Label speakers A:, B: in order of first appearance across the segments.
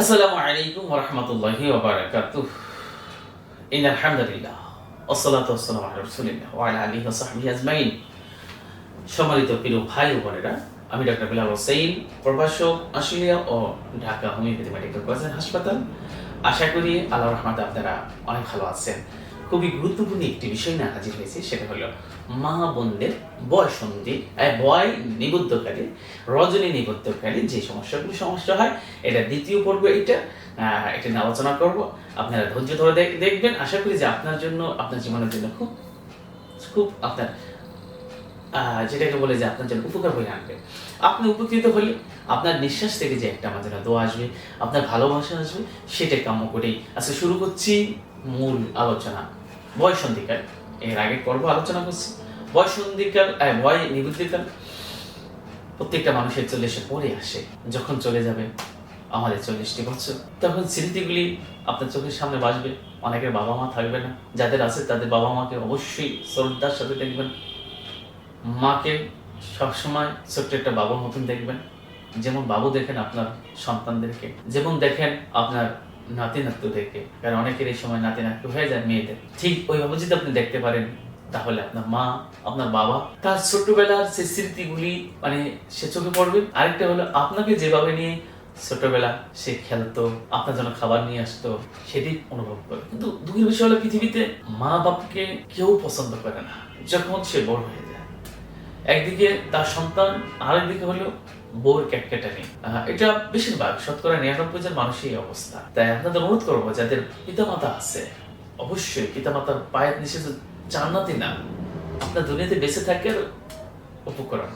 A: আসসালামু আলাইকুম ওরহমতুল্লাহি ওবারাকাতুহ ইন আলহামদুলিল্লাহ আসসালাতু ওসালাম আলা রাসূলিল্লাহ ওয়া আলা আলিহি ওয়া সাহবিহি আজমাইন। সম্মানিত প্রিয় ভাই ও বোনেরা, আমি ডক্টর বিলাল হোসেন প্রভাষক, আশুলিয়া ও ঢাকা হোমিওপ্যাথি মেডিকেল কলেজ হাসপাতাল। আশা করি আল্লাহ রহমতে আপনারা অনেক ভালো আছেন। খুবই গুরুত্বপূর্ণ একটি বিষয় নিয়ে হাজির হয়েছে সেটা হলো মা বোনদের বয়সন্ধি আহ, বয় নিবদ্ধকারী রজনী নিবদ্ধকারী যে সমস্যাগুলো সমস্যা হয় এটা দ্বিতীয় পর্ব এটা এটা নিয়ে আলোচনা করব। আপনারা ধৈর্য ধরে দেখবেন আশা করি যে আপনার জন্য আপনার জীবনের জন্য খুব খুব আপনার যেটাকে বলে যে আপনার জন্য উপকার হয়ে আনবে। আপনি উপকৃত হলে আপনার নিঃশ্বাস থেকে যে একটা আমাদের দোয়া আসবে আপনার ভালোবাসা আসবে সেটা কাম্য করেই আজকে শুরু করছি। মূল আলোচনা। বয়সন্ধিকাল। এর আগে পর্ব আলোচনা করছি। বয়সন্ধিকাল আহ, বয় নিবৃত্তিকাল প্রত্যেকটা মানুষের চল্লিশে পরে আসে। যখন চলে যাবে আমাদের চল্লিশটি বছর। তখন স্মৃতিগুলি আপনার চোখের সামনে বাসবে। অনেকের বাবা মা থাকবে না। যাদের আছে তাদের বাবা মাকে অবশ্যই শ্রদ্ধার সাথে দেখবেন। মাকে সবসময় ছোট্ট একটা বাবুর মতন দেখবেন। যেমন বাবু দেখেন আপনার সন্তানদেরকে। যেমন দেখেন আপনার নাতি নাতুদেরকে কারণ অনেকের এই সময় নাতি নাতু হয়ে যায় মেয়েদের। ঠিক ওইভাবে যদি আপনি দেখতে পারেন, তাহলে আপনার মা, আপনার বাবা, তার ছোটবেলার সে স্মৃতিগুলি মানে সে চোখে পড়বে। আরেকটা হলো, আপনাকে যেভাবে নিয়ে ছোটবেলা সে খেলতো, আপনার জন্য খাবার নিয়ে আসতো, সেটি অনুভব করে। কিন্তু দুঃখের বিষয় হলো, পৃথিবীতে মা বাপকে কেউ পছন্দ করে না। যখন সে বড় হয়ে যায়, একদিকে তার সন্তান, আরেকদিকে হলো বউয়ের ক্যাটকেটানি নেই। এটা বেশিরভাগ শতকরা নিরানব্বই জন মানুষই অবস্থা। তাই আপনাদের অনুরোধ করব, যাদের পিতামাতা আছে, অবশ্যই পিতামাতার পায়ের নিষেধ জান্নাতি না। আপনার দুনিয়াতে বেঁচে থাকার উপকরণ।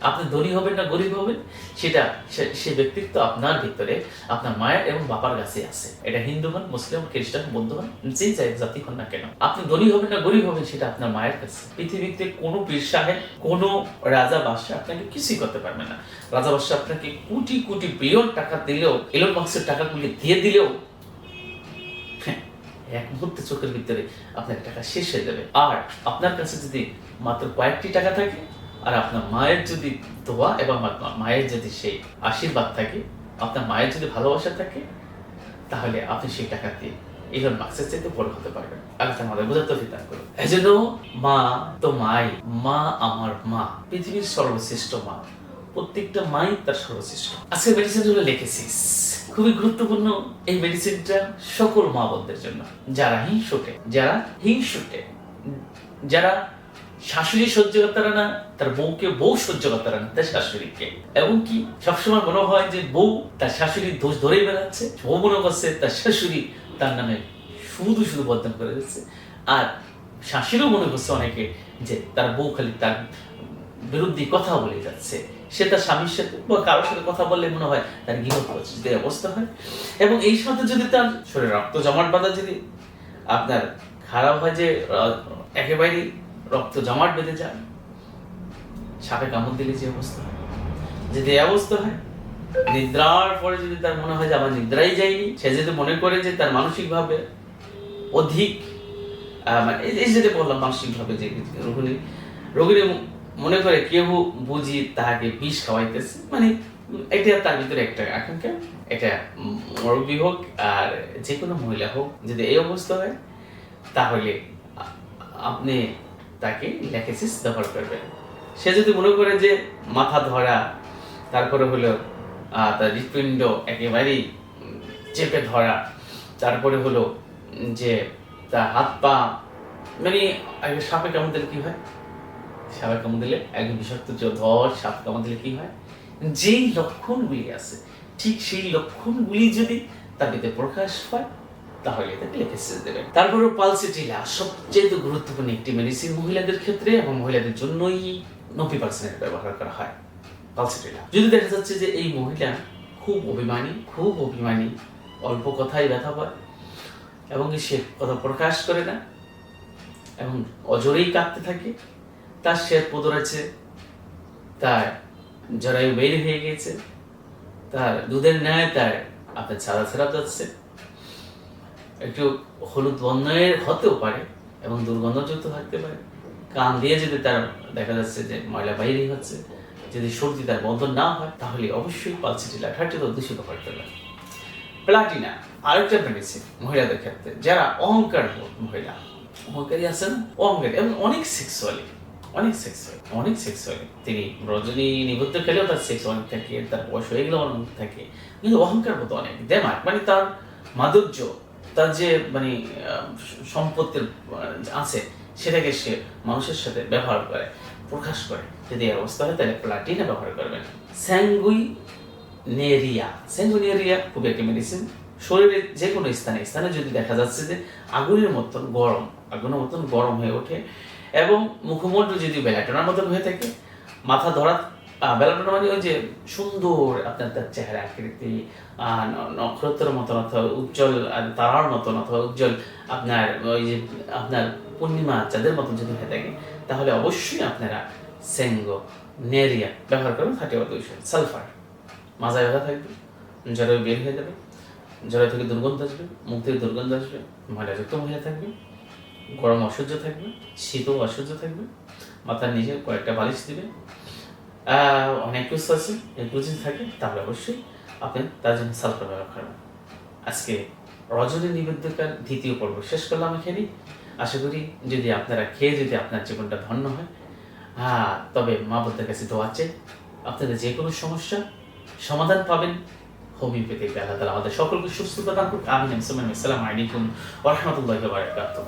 A: আপনি ধনী হবেন না গরিব হবেন সেটা সে- ব্যক্তিত্ব আপনার ভিতরে আপনার মায়ের এবং বাবার কাছে আছে। এটা হিন্দু হন মুসলিম খ্রিস্টান বৌদ্ধ হন যে জাতি হন না কেন। আপনি ধনী হবেন না গরিব হবেন সেটা আপনার মায়ের কাছে। পৃথিবীতে কোনো পীর সাহেব কোনো রাজা বাদশাহ আপনাকে কিছুই করতে পারবে না। রাজা বাদশাহ আপনাকে কোটি কোটি বিলিয়ন টাকা দিলেও এলন মার্কসের টাকাগুলি দিয়ে দিলেও হ্যাঁ, এক মুহূর্তে চোখের ভিতরে আপনার টাকা শেষ হয়ে যাবে। আর আপনার কাছে যদি মাত্র কয়েকটি টাকা থাকে আর আপনার মায়ের যদি দোয়া এবং মায়ের যদি সেই আশীর্বাদ থাকে, আপনার মায়ের যদি ভালোবাসা থাকে, তাহলে আপনি সেই টাকা দিয়ে ইলন মার্কসের চাইতে বড় হতে পারবেন। আল্লাহ আমাদের বোঝাতে দান করুন। এই জন্য মা তো মাই, মা আমার মা, পৃথিবীর সর্বশ্রেষ্ঠ মা। প্রত্যেকটা মাই তার সর্বশ্রেষ্ঠ। আজকে মেডিসিনগুলো লিখেছিস খুবই গুরুত্বপূর্ণ এই মেডিসিনটা সকল মা বোনদের জন্য। যারা হিংসুটে যারা হিংসুটে, যারা শাশুড়ি সহ্য করতে পারে না, তার বউকে বউ সহ্য করতে পারে না, তার শাশুড়িকে। এবং কি সবসময় মনে হয় যে বউ তার শাশুড়ির দোষ ধরেই বেড়াচ্ছে, বউ মনে করছে তার শাশুড়ি তার নামে শুধু শুধু বদনাম করে দিচ্ছে। আর শাশুড়িও মনে করছে অনেকে যে তার বউ খালি তার বিরুদ্ধে কথা বলে যাচ্ছে। সে তার স্বামীর সাথে বা কারোর সাথে কথা বললে মনে হয় তার গৃহ করছে অবস্থা হয়। এবং এই সাথে যদি তার শরীরে রক্ত জমাট বাঁধা যদি আপনার খারাপ হয় যে একেবারেই রক্ত জমাট বেঁধে যায় সাপে কামড় দিলে যে অবস্থা যদি এই অবস্থা হয়, নিদ্রার পরে যদি তার মনে হয় যে আমার নিদ্রাই যায়নি, সে যদি মনে করে যে তার মানসিকভাবে অধিক মানে এই- যেটা বললাম, মানসিকভাবে যে রোগী রোগীর মনে করে কেউ বুঝি তাহাকে বিষ খাওয়াইতেছে। মানে এটা তার ভিতরে একটা আকাঙ্ক্ষা, এটা মুরব্বী হোক আর যে কোনো মহিলা হোক, যদি এই অবস্থা হয়, তাহলে আপনি তাকে ল্যাকেসিস ব্যবহার করবেন। সে যদি মনে করে যে মাথা ধরা, তারপরে হলো তার হৃৎপিণ্ড একেবারেই চেপে ধরা, তারপরে হলো যে তার হাত পা মানে সাপে কামড় দিলে কি হয়? সাপে কামড় দিলে একদম বিষাক্ত ধর সাপ কামড় দিলে কি হয়? যেই লক্ষণগুলি আছে, ঠিক সেই লক্ষণগুলি যদি ভিতরে প্রকাশ পায় তাহলে তাকে লেখেসিস দেবেন। তারপরে পালসিটিলা সবচেয়ে গুরুত্বপূর্ণ একটি মেডিসিন মহিলাদের ক্ষেত্রে এবং মহিলাদের জন্যই নব্বই পার্সেন্ট ব্যবহার করা হয় পালসিটিলা যদি দেখা যাচ্ছে যে এই মহিলা খুব অভিমানী খুব অভিমানী, অল্প কথাই ব্যথা পায় এবং সে কথা প্রকাশ করে না এবং অজরেই কাঁদতে থাকে, তার সে পদরাছে তার জরায়ু বের হয়ে গিয়েছে, তার দুধের ন্যায় তার আপনার ছাড়া ছাড়া যাচ্ছে একটু হলুদ বর্ণের হতেও পারে এবং দুর্গন্ধযুক্ত থাকতে পারে। কান দিয়ে যদি তার দেখা যাচ্ছে যে ময়লা বাইরে হচ্ছে, যদি সর্দি তার বন্ধ না হয়, তাহলে অবশ্যই পালসিটি লাগাটি তো দূষিত করতে পারে প্লাটিনা, আরেকটা মেডিসিন মহিলাদের ক্ষেত্রে, যারা অহংকার মহিলা, অহংকারী আছেন, অহংকারী, এবং অনেক সেক্সুয়ালি অনেক সেক্সুয়াল অনেক সেক্সুয়াল তিনি রজনী নিবদ্ধ খেলেও তার সেক্স অনেক থাকে, তার বয়স হয়ে গেলেও অনেক থাকে, কিন্তু অহংকার মতো অনেক। দেমাক মানে তার মাধুর্য তার যে মানে সম্পত্তির আছে, সেটাকে সে মানুষের সাথে ব্যবহার করে, প্রকাশ করে। যদি এই অবস্থা হয়, তাহলে প্লাটিনা ব্যবহার করবেন স্যাঙ্গুই নেরিয়া স্যাঙ্গুনেরিয়া খুব একটি মেডিসিন শরীরের যে কোনো স্থানে স্থানে যদি দেখা যাচ্ছে যে, আগুনের মতন গরম, আগুনের মতন গরম হয়ে ওঠে, এবং মুখমণ্ডল যদি বেলাটোনার মতন হয়ে থাকে, মাথা ধরা বেলাটোনা মানে ওই যে সুন্দর আপনার তার চেহারা, আকৃতি নক্ষত্রের মতন অথবা উজ্জ্বল তারার মতন অথবা উজ্জ্বল আপনার ওই যে আপনার পূর্ণিমা চাঁদের মতন যদি হয়ে থাকে, তাহলে অবশ্যই আপনারা সেঙ্গো, নেরিয়া ব্যবহার করবেন থার্টি বা দুইশো সালফার, মাজায় ব্যথা থাকবে জ্বরে বের হয়ে যাবে, জ্বরে থেকে দুর্গন্ধ আসবে, মুখ থেকে দুর্গন্ধ আসবে ময়লাযুক্ত মহিলা থাকবে, গরম অসহ্য থাকবে, শীতও অসহ্য থাকবে মাথার নিচে কয়েকটা বালিশ দিবে অনেক কিছু আছে, এগুলো যদি থাকে, তাহলে অবশ্যই আপনি তার জন্য সালফার ব্যবহার করবেন আজকে রজনী নিবেদ্যকার দ্বিতীয় পর্ব শেষ করলাম এখানেই। আশা করি যদি আপনারা খেয়ে যদি আপনার জীবনটা ধন্য হয় হ্যাঁ তবে মা বোনদের কাছে দোয়া আছে আপনাদের যে কোনো সমস্যা সমাধান পাবেন। হোমিওপ্যাথিক আল্লাহ তালা আমাদের সকলকে সুস্থতা দান করুক। আমিন। আসসালামু আলাইকুম ওরহামতুল্লাহ বারাকাতুহ।